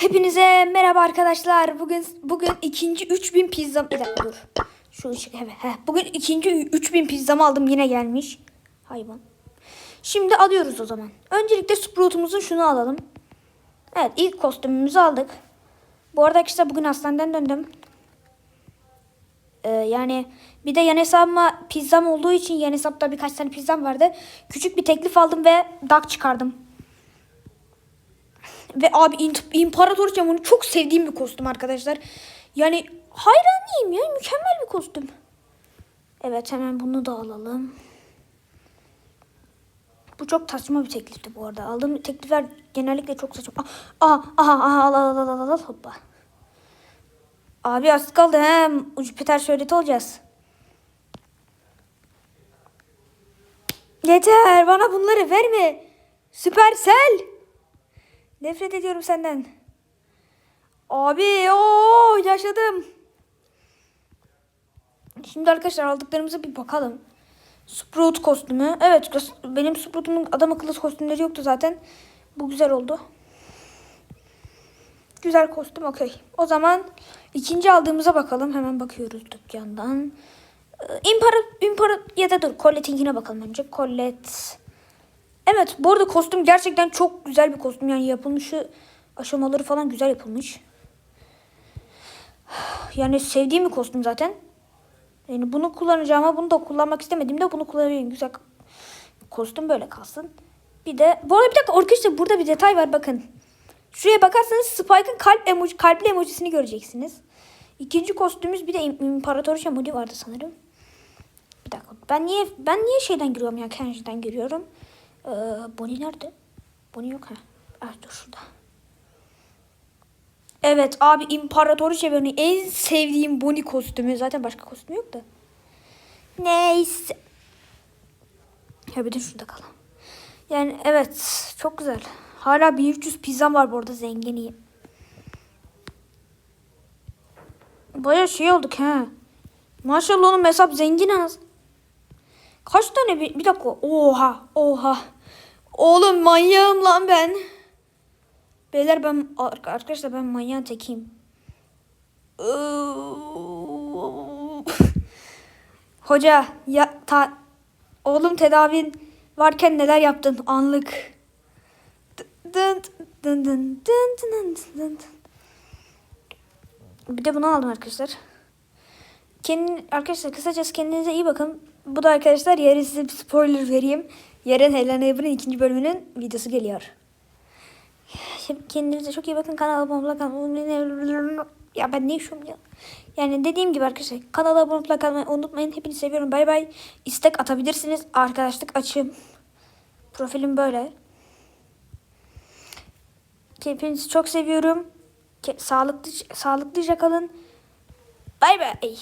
Hepinize merhaba arkadaşlar. Bugün bugün ikinci 3000 pizzam. Bir dakika dur. Şu ışık evet. Heh. Bugün ikinci 3000 pizzamı aldım yine gelmiş. Hayvan. Şimdi alıyoruz o zaman. Öncelikle Sprout'umuzun şunu alalım. Evet ilk kostümümüzü aldık. Bu arada arkadaşlar bugün hastaneden döndüm. Ee, yani bir de yan hesabıma pizzam olduğu için yan hesapta birkaç tane pizzam vardı. Küçük bir teklif aldım ve dak çıkardım. Ve abi İmparator bunu çok sevdiğim bir kostüm arkadaşlar. Yani hayranıyım ya mükemmel bir kostüm. Evet hemen bunu da alalım. Bu çok saçma bir teklifti bu arada. Aldığım teklifler genellikle çok saçma. Ah, Aha, aha, aha, al, al, al, al, al, al, hoppa. Abi az kaldı he. Jüpiter şöhreti olacağız. Yeter bana bunları verme. Süpersel. Nefret ediyorum senden. Abi o yaşadım. Şimdi arkadaşlar aldıklarımıza bir bakalım. Sprout kostümü. Evet benim Sprout'umun adam akıllı kostümleri yoktu zaten. Bu güzel oldu. Güzel kostüm okey. O zaman ikinci aldığımıza bakalım. Hemen bakıyoruz dükkandan. Ee, İmpara, impara ya da dur Colette'inkine bakalım önce. Colette. Evet bu arada kostüm gerçekten çok güzel bir kostüm. Yani yapılmışı aşamaları falan güzel yapılmış. Yani sevdiğim bir kostüm zaten. Yani bunu kullanacağım ama bunu da kullanmak istemediğimde bunu kullanayım. Güzel kostüm böyle kalsın. Bir de bu arada bir dakika arkadaşlar burada bir detay var bakın. Şuraya bakarsanız Spike'ın kalp emoji, kalpli emojisini göreceksiniz. İkinci kostümümüz bir de İm- İmparatoriçe Moody vardı sanırım. Bir dakika. Ben niye ben niye şeyden giriyorum ya Kenji'den giriyorum. Ee, Bonnie nerede? Bonnie yok ha. Ah dur şurada. Evet abi İmparatoriçe benim en sevdiğim Bonnie kostümü. Zaten başka kostüm yok da. Neyse. Ya bir de şurada kalalım. Yani evet çok güzel. Hala 1300 pizzam var bu arada zenginiyim. Baya şey olduk ha. Maşallah oğlum hesap zengin az. Kaç tane bir, bir dakika. Oha oha. Oğlum manyağım lan ben. Beyler ben ar- arkadaşlar ben manyağın tekiyim. Hoca ya ta oğlum tedavin varken neler yaptın anlık. Bir de bunu aldım arkadaşlar. Kendin, arkadaşlar kısacası kendinize iyi bakın. Bu da arkadaşlar yarın size bir spoiler vereyim. Yarın Helena Eber'in ikinci bölümünün videosu geliyor. Kendinize çok iyi bakın. Kanala abone olmayı Ya ben ne işim ya? Yani dediğim gibi arkadaşlar kanala abone olmayı unutmayın. Hepinizi seviyorum. Bay bay. İstek atabilirsiniz. Arkadaşlık açığım. Profilim böyle. Hepinizi çok seviyorum. Sağlıklı sağlıklıca kalın. Bay bay.